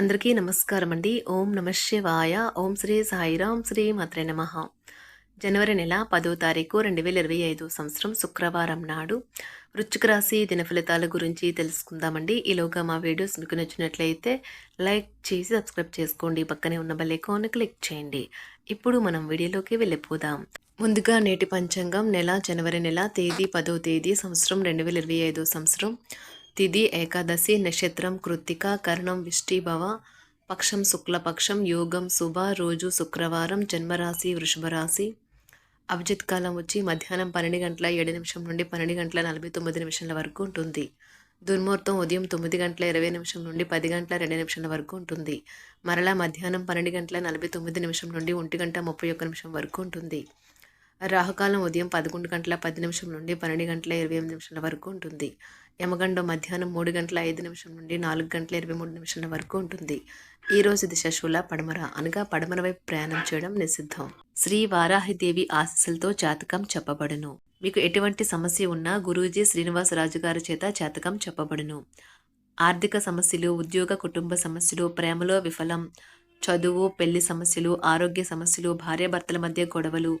అందరికీ నమస్కారం అండి. ఓం నమ శివాయ. ఓం శ్రీ సాయిరాం శ్రీ మాత్రే నమ. జనవరి నెల పదో తారీఖు రెండు వేల ఇరవై ఐదు సంవత్సరం శుక్రవారం నాడు వృచ్చిక రాశి దిన ఫలితాల గురించి తెలుసుకుందామండి. ఈలోగా మా వీడియోస్ మీకు నచ్చినట్లయితే లైక్ చేసి సబ్స్క్రైబ్ చేసుకోండి. పక్కనే ఉన్న బెల్ ఐకాన్ క్లిక్ చేయండి. ఇప్పుడు మనం వీడియోలోకి వెళ్ళిపోదాం. ముందుగా నేటి పంచాంగం. నెల జనవరి నెల తేదీ పదో తేదీ సంవత్సరం రెండు వేల ఇరవై ఐదు సంవత్సరం. తిది ఏకాదశి నక్షత్రం కృత్తిక కర్ణం విష్టిభవ పక్షం శుక్లపక్షం యోగం శుభ రోజు శుక్రవారం జన్మరాశి వృషభరాశి. అభిజిత్ కాలం వచ్చి మధ్యాహ్నం పన్నెండు గంటల ఏడు నిమిషం నుండి పన్నెండు గంటల నలభై తొమ్మిది నిమిషాల వరకు ఉంటుంది. దుర్ముహూర్తం ఉదయం తొమ్మిది గంటల ఇరవై నిమిషం నుండి పది గంటల రెండు నిమిషాల వరకు ఉంటుంది. మరలా మధ్యాహ్నం పన్నెండు గంటల నలభై తొమ్మిది నిమిషం నుండి ఒంటి గంట ముప్పై ఒక్క నిమిషం వరకు ఉంటుంది. రాహుకాలం ఉదయం పదకొండు గంటల పది నిమిషం నుండి పన్నెండు గంటల ఇరవై ఎనిమిది నిమిషాల వరకు ఉంటుంది. యమగండం మధ్యాహ్నం మూడు గంటల ఐదు నిమిషం నుండి నాలుగు గంటల ఇరవై మూడు నిమిషాల వరకు ఉంటుంది. ఈ రోజు దిశ శూల పడమర అనగా పడమర వైపు ప్రయాణం చేయడం నిషిద్ధం. శ్రీ వారాహిదేవి ఆశీస్సులతో జాతకం చెప్పబడును. మీకు ఎటువంటి సమస్య ఉన్నా గురూజీ శ్రీనివాసరాజు గారి చేత జాతకం చెప్పబడును. ఆర్థిక సమస్యలు ఉద్యోగ కుటుంబ సమస్యలు ప్రేమలో విఫలం చదువు పెళ్ళి సమస్యలు ఆరోగ్య సమస్యలు భార్యాభర్తల మధ్య గొడవలు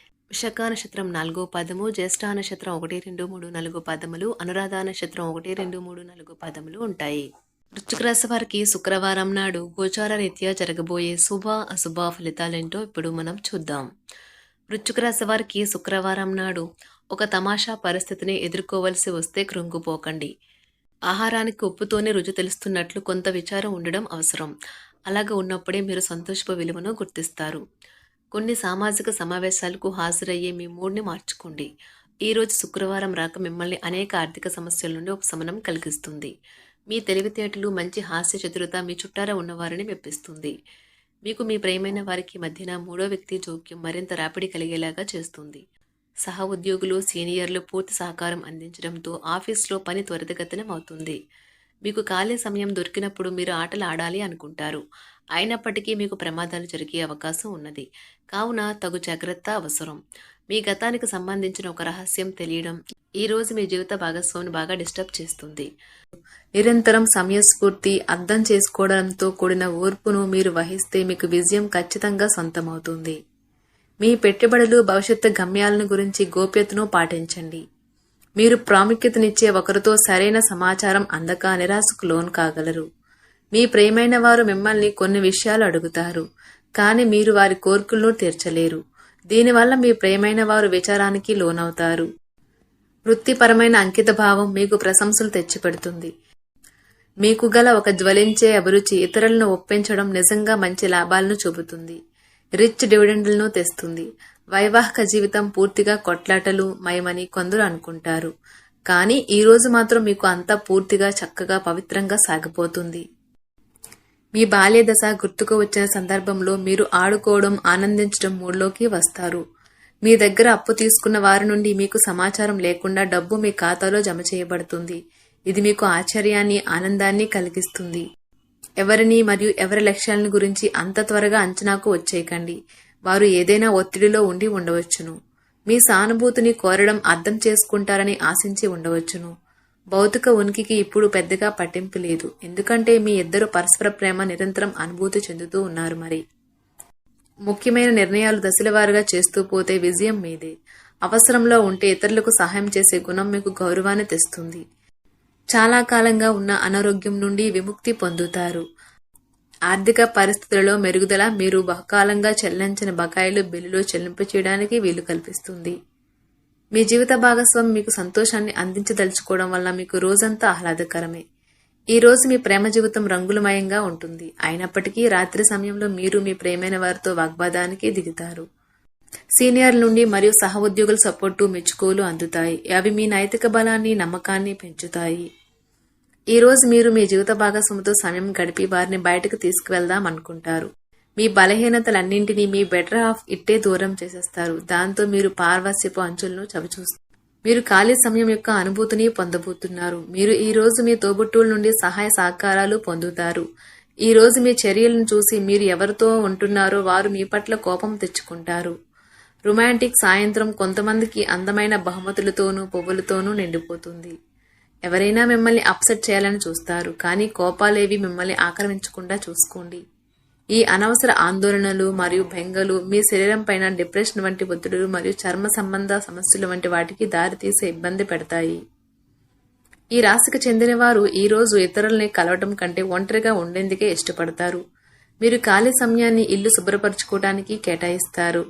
విశాఖ నక్షత్రం నాలుగో పదము జ్యేష్ఠ నక్షత్రం ఒకటి రెండు మూడు నాలుగు పదములు అనురాధ నక్షత్రం ఒకటి రెండు మూడు నాలుగు పదములు ఉంటాయి. వృశ్చిక రాశి వారికి శుక్రవారం నాడు గోచార రీత్యా జరగబోయే శుభ అశుభ ఫలితాలేంటో ఇప్పుడు మనం చూద్దాం. వృశ్చిక రాశి వారికి శుక్రవారం నాడు ఒక తమాషా పరిస్థితిని ఎదుర్కోవలసి వస్తే కృంగిపోకండి. ఆహారానికి ఉప్పుతోనే రుచి తెలుస్తున్నట్లు కొంత విచారం ఉండడం అవసరం. అలాగ ఉన్నప్పుడే మీరు సంతోషపు విలువను గుర్తిస్తారు. కొన్ని సామాజిక సమావేశాలకు హాజరయ్యే మీ మూడ్ని మార్చుకోండి. ఈరోజు శుక్రవారం రాక మిమ్మల్ని అనేక ఆర్థిక సమస్యల నుండి ఉపశమనం కలిగిస్తుంది. మీ తెలివితేటలు మంచి హాస్య చతురత మీ చుట్టారా ఉన్నవారిని మెప్పిస్తుంది. మీకు మీ ప్రేమైన వారికి మధ్యన మూడో వ్యక్తి జోక్యం మరింత రాపిడి కలిగేలాగా చేస్తుంది. సహ ఉద్యోగులు సీనియర్లు పూర్తి సహకారం అందించడంతో ఆఫీస్లో పని త్వరితగతనం అవుతుంది మీకు ఖాళీ సమయం దొరికినప్పుడు మీరు ఆటలు ఆడాలి అనుకుంటారు. అయినప్పటికీ మీకు ప్రమాదాలు జరిగే అవకాశం ఉన్నది. కావున తగు జాగ్రత్త అవసరం. మీ గతానికి సంబంధించిన ఒక రహస్యం తెలియడం ఈరోజు మీ జీవిత భాగస్వామిని బాగా డిస్టర్బ్ చేస్తుంది. నిరంతరం సమయస్ఫూర్తి అర్థం చేసుకోవడంతో కూడిన ఓర్పును మీరు వహిస్తే మీకు విజయం ఖచ్చితంగా సొంతమవుతుంది. మీ పెట్టుబడులు భవిష్యత్తు గమ్యాలను గురించి గోప్యతను పాటించండి. మీరు ప్రాముఖ్యతనిచ్చే ఒకరితో సరైన సమాచారం అందక నిరాశకు లోన్ కాగలరు. మీ ప్రేమైన వారు మిమ్మల్ని కొన్ని విషయాలు అడుగుతారు కానీ మీరు వారి కోరికలను తీర్చలేరు. దీనివల్ల మీ ప్రేమైన వారు విచారానికి లోనవుతారు. వృత్తిపరమైన అంకిత భావం మీకు ప్రశంసలు తెచ్చిపెడుతుంది. మీకు గల ఒక జ్వలించే అభిరుచి ఇతరులను ఒప్పించడం నిజంగా మంచి లాభాలను చూపుతుంది. రిచ్ డివిడెండ్లను తెస్తుంది. వైవాహిక జీవితం పూర్తిగా కొట్లాటలు మయమని కొందరు అనుకుంటారు. కానీ ఈరోజు మాత్రం మీకు అంతా పూర్తిగా చక్కగా పవిత్రంగా సాగిపోతుంది. మీ బాల్య దశ గుర్తుకు వచ్చిన సందర్భంలో మీరు ఆడుకోవడం ఆనందించడం మూడ్లోకి వస్తారు. మీ దగ్గర అప్పు తీసుకున్న వారి నుండి మీకు సమాచారం లేకుండా డబ్బు మీ ఖాతాలో జమ చేయబడుతుంది. ఇది మీకు ఆశ్చర్యాన్ని ఆనందాన్ని కలిగిస్తుంది. ఎవరిని మరియు ఎవరి లక్ష్యాలను గురించి అంత త్వరగా అంచనాకు వచ్చేయకండి. వారు ఏదైనా ఒత్తిడిలో ఉండి ఉండవచ్చును. మీ సానుభూతిని కోరడం అర్థం చేసుకుంటారని ఆశించి ఉండవచ్చును. భౌతిక ఉనికికి ఇప్పుడు పెద్దగా పట్టింపు లేదు. ఎందుకంటే మీ ఇద్దరు పరస్పర ప్రేమ నిరంతరం అనుభూతి చెందుతూ ఉన్నారు మరి. ముఖ్యమైన నిర్ణయాలు దశలవారుగా చేస్తూ పోతే విజయం మీదే. అవసరంలో ఉంటే ఇతరులకు సహాయం చేసే గుణం మీకు గౌరవాన్ని తెస్తుంది. చాలా కాలంగా ఉన్న అనారోగ్యం నుండి విముక్తి పొందుతారు. ఆర్థిక పరిస్థితులలో మెరుగుదల మీరు బహుకాలంగా చెల్లించిన బకాయిలు బిల్లులు చెల్లింపు చేయడానికి వీలు కల్పిస్తుంది. మీ జీవిత భాగస్వామి మీకు సంతోషాన్ని అందించదలుచుకోవడం వల్ల మీకు రోజంతా ఆహ్లాదకరమే. ఈ రోజు మీ ప్రేమ జీవితం రంగులమయంగా ఉంటుంది. అయినప్పటికీ రాత్రి సమయంలో మీరు మీ ప్రేమైన వారితో వాగ్వాదానికి దిగుతారు. సీనియర్ల నుండి మరియు సహోద్యోగుల సపోర్టు మెచ్చుకోలు అందుతాయి. అవి మీ నైతిక బలాన్ని నమ్మకాన్ని పెంచుతాయి. ఈ రోజు మీరు మీ జీవిత భాగస్వామితో సమయం గడిపి వారిని బయటకు తీసుకువెళ్దాం అనుకుంటారు. మీ బలహీనతలన్నింటినీ మీ బెటర్ హాఫ్ ఇట్టే దూరం చేసేస్తారు. దాంతో మీరు పార్వస్యపు అంచులను చవిచూస్తారు. మీరు ఖాళీ సమయం యొక్క అనుభూతిని పొందబోతున్నారు. మీరు ఈ రోజు మీ తోబుట్టువుల నుండి సహాయ సహకారాలు పొందుతారు. ఈ రోజు మీ చర్యలను చూసి మీరు ఎవరితో ఉంటున్నారో వారు మీ పట్ల కోపం తెచ్చుకుంటారు. రొమాంటిక్ సాయంత్రం కొంతమందికి అందమైన బహుమతులతోనూ పువ్వులతోనూ నిండిపోతుంది. ఎవరైనా మిమ్మల్ని అప్సెట్ చేయాలని చూస్తారు. కానీ కోపాలేవి మిమ్మల్ని ఆక్రమించకుండా చూసుకోండి. ఈ అనవసర ఆందోళనలు మరియు బెంగలు మీ శరీరం పైన డిప్రెషన్ వంటి ఒత్తిడులు మరియు చర్మ సంబంధ సమస్యలు వంటి వాటికి దారితీసే ఇబ్బంది పెడతాయి. ఈ రాశికి చెందిన వారు ఈ రోజు ఇతరుల్ని కలవటం కంటే ఒంటరిగా ఉండేందుకే ఇష్టపడతారు. మీరు ఖాళీ సమయాన్ని ఇల్లు శుభ్రపరచుకోవడానికి కేటాయిస్తారు.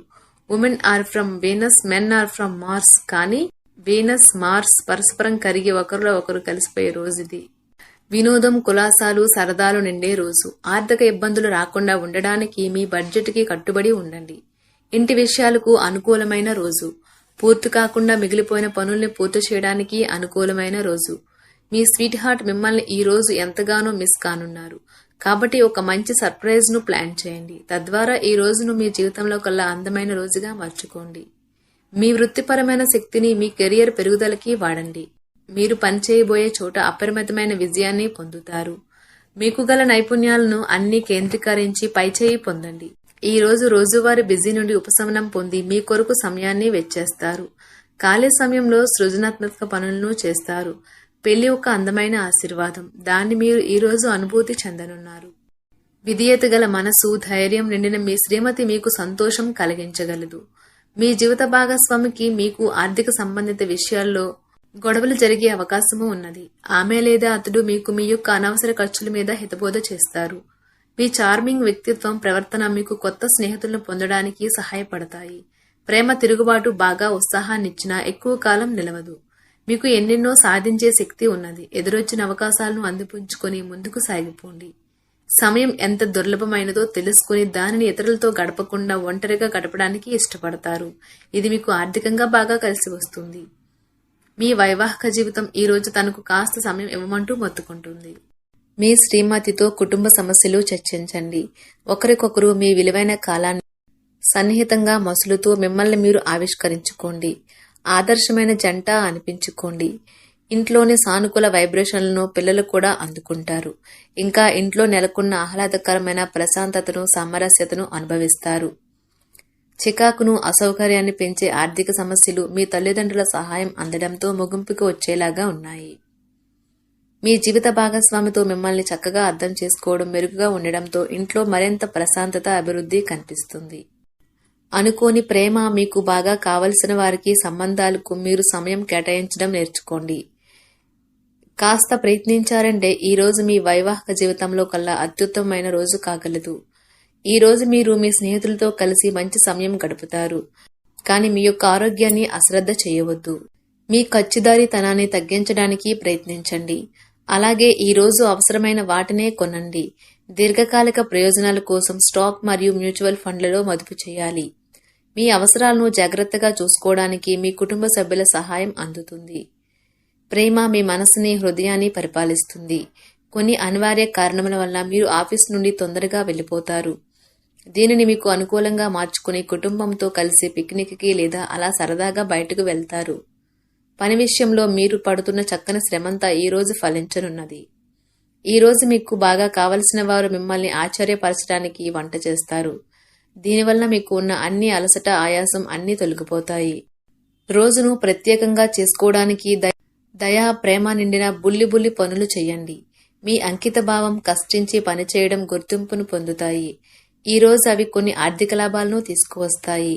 Women are from Venus men are from Mars కానీ వీనస్ మార్స్ పరస్పరం కరిగి ఒకరిలో ఒకరు కలిసిపోయే రోజు ఇది వినోదం కులాసాలు సరదాలు నిండే రోజు. ఆర్థిక ఇబ్బందులు రాకుండా ఉండడానికి మీ బడ్జెట్కి కట్టుబడి ఉండండి. ఇంటి విషయాలకు అనుకూలమైన రోజు. పూర్తి కాకుండా మిగిలిపోయిన పనుల్ని పూర్తి చేయడానికి అనుకూలమైన రోజు. మీ స్వీట్ హార్ట్ మిమ్మల్ని ఈ రోజు ఎంతగానో మిస్ కానున్నారు. కాబట్టి ఒక మంచి సర్ప్రైజ్ను ప్లాన్ చేయండి. తద్వారా ఈ రోజును మీ జీవితంలో కల్లా అందమైన రోజుగా మార్చుకోండి. మీ వృత్తిపరమైన శక్తిని మీ కెరియర్ పెరుగుదలకి వాడండి. మీరు పనిచేయబోయే చోట అపరిమితమైన విజయాన్ని పొందుతారు. మీకు గల నైపుణ్యాలను అన్ని కేంద్రీకరించి పైచేయి పొందండి. ఈ రోజు రోజువారీ బిజీ నుండి ఉపశమనం పొంది మీ కొరకు సమయాన్ని వెచ్చేస్తారు. ఖాళీ సమయంలో సృజనాత్మక పనులను చేస్తారు. పెళ్ళి ఒక అందమైన ఆశీర్వాదం. దాన్ని మీరు ఈ రోజు అనుభూతి చెందనున్నారు. విధేయత గల మనసు ధైర్యం నిండిన మీ శ్రీమతి మీకు సంతోషం కలిగించగలదు. మీ జీవిత భాగస్వామికి మీకు ఆర్థిక సంబంధిత విషయాల్లో గొడవలు జరిగే అవకాశము ఉన్నది. ఆమె లేదా అతడు మీకు మీ యొక్క అనవసర ఖర్చుల మీద హితబోధ చేస్తారు. మీ చార్మింగ్ వ్యక్తిత్వం ప్రవర్తన మీకు కొత్త స్నేహితులను పొందడానికి సహాయపడతాయి. ప్రేమ తిరుగుబాటు బాగా ఉత్సాహాన్నిచ్చినా ఎక్కువ కాలం నిలవదు. మీకు ఎన్నెన్నో సాధించే శక్తి ఉన్నది. ఎదురొచ్చిన అవకాశాలను అందిపుంచుకొని ముందుకు సాగిపోండి. సమయం ఎంత దుర్లభమైనదో తెలుసుకుని దానిని ఇతరులతో గడపకుండా ఒంటరిగా గడపడానికి ఇష్టపడతారు. ఇది మీకు ఆర్థికంగా బాగా కలిసి వస్తుంది. మీ వైవాహిక జీవితం ఈ రోజు తనకు కాస్త సమయం ఇవ్వమంటూ మొత్తుకుంటుంది. మీ శ్రీమతితో కుటుంబ సమస్యలు చర్చించండి. ఒకరికొకరు మీ విలువైన కాలాన్ని సన్నిహితంగా మసులుతూ మిమ్మల్ని మీరు ఆవిష్కరించుకోండి. ఆదర్శమైన జంట అనిపించుకోండి. ఇంట్లోని సానుకూల వైబ్రేషన్లను పిల్లలు కూడా అందుకుంటారు. ఇంకా ఇంట్లో నెలకొన్న ఆహ్లాదకరమైన ప్రశాంతతను సామరస్యతను అనుభవిస్తారు. చికాకును అసౌకర్యాన్ని పెంచే ఆర్థిక సమస్యలు మీ తల్లిదండ్రుల సహాయం అందడంతో ముగింపుకు వచ్చేలాగా ఉన్నాయి. మీ జీవిత భాగస్వామితో మిమ్మల్ని చక్కగా అర్థం చేసుకోవడం మెరుగుగా ఉండడంతో ఇంట్లో మరింత ప్రశాంతత అభివృద్ధి కనిపిస్తుంది. అనుకోని ప్రేమ మీకు బాగా కావలసిన వారికి సంబంధాలకు మీరు సమయం కేటాయించడం నేర్చుకోండి. కాస్త ప్రయత్నించారంటే ఈ రోజు మీ వైవాహిక జీవితంలో కల్లా అత్యుత్తమమైన రోజు కాగలదు. ఈ రోజు మీరు మీ స్నేహితులతో కలిసి మంచి సమయం గడుపుతారు. కానీ మీ యొక్క ఆరోగ్యాన్ని అశ్రద్ధ చేయవద్దు. మీ ఖర్చుదారీతనాన్ని తగ్గించడానికి ప్రయత్నించండి. అలాగే ఈ రోజు అవసరమైన వాటినే కొనండి. దీర్ఘకాలిక ప్రయోజనాల కోసం స్టాక్ మరియు మ్యూచువల్ ఫండ్లలో మదుపు చేయాలి. మీ అవసరాలను జాగ్రత్తగా చూసుకోవడానికి మీ కుటుంబ సభ్యుల సహాయం అందుతుంది. ప్రేమ మీ మనసుని హృదయాన్ని పరిపాలిస్తుంది. కొన్ని అనివార్య కారణముల వల్ల మీరు ఆఫీస్ నుండి తొందరగా వెళ్ళిపోతారు. దీనిని మీకు అనుకూలంగా మార్చుకుని కుటుంబంతో కలిసి పిక్నిక్కి లేదా అలా సరదాగా బయటకు వెళ్తారు. పని విషయంలో మీరు పడుతున్న చక్కని శ్రమంతా ఈ రోజు ఫలించనున్నది. ఈ రోజు మీకు బాగా కావలసిన వారు మిమ్మల్ని ఆశ్చర్యపరచడానికి వంట చేస్తారు. దీనివల్ల మీకు ఉన్న అన్ని అలసట ఆయాసం అన్నీ తొలగిపోతాయి. రోజును ప్రత్యేకంగా చేసుకోవడానికి దయ దయా ప్రేమ నిండిన బుల్లి బుల్లి పనులు చేయండి. మీ అంకిత భావం కష్టించి పనిచేయడం గుర్తింపును పొందుతాయి. ఈ రోజు అవి కొన్ని ఆర్థిక లాభాలను తీసుకువస్తాయి.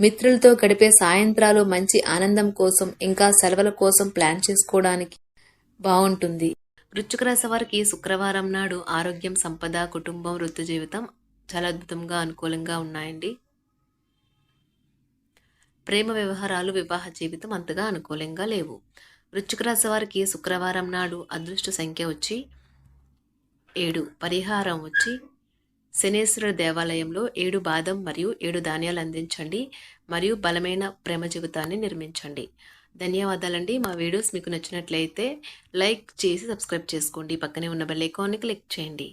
మిత్రులతో గడిపే సాయంత్రాలు మంచి ఆనందం కోసం ఇంకా సెలవుల కోసం ప్లాన్ చేసుకోవడానికి బాగుంటుంది వృశ్చిక రాశి వారికి శుక్రవారం నాడు ఆరోగ్యం సంపద కుటుంబం వృత్తి జీవితం చాలా అద్భుతంగా అనుకూలంగా ఉన్నాయండి. ప్రేమ వ్యవహారాలు వివాహ జీవితం అంతగా అనుకూలంగా లేవు. వృశ్చిక రాశి వారికి శుక్రవారం నాడు అదృష్ట సంఖ్య వచ్చి ఏడు పరిహారం వచ్చి శనేశ్వర దేవాలయంలో ఏడు బాదం మరియు ఏడు ధాన్యాలు అందించండి మరియు బలమైన ప్రేమ జీవితాన్ని నిర్మించండి. ధన్యవాదాలండి. మా వీడియోస్ మీకు నచ్చినట్లయితే లైక్ చేసి సబ్స్క్రైబ్ చేసుకోండి. పక్కనే ఉన్న బెల్ ఐకాన్ని క్లిక్ చేయండి.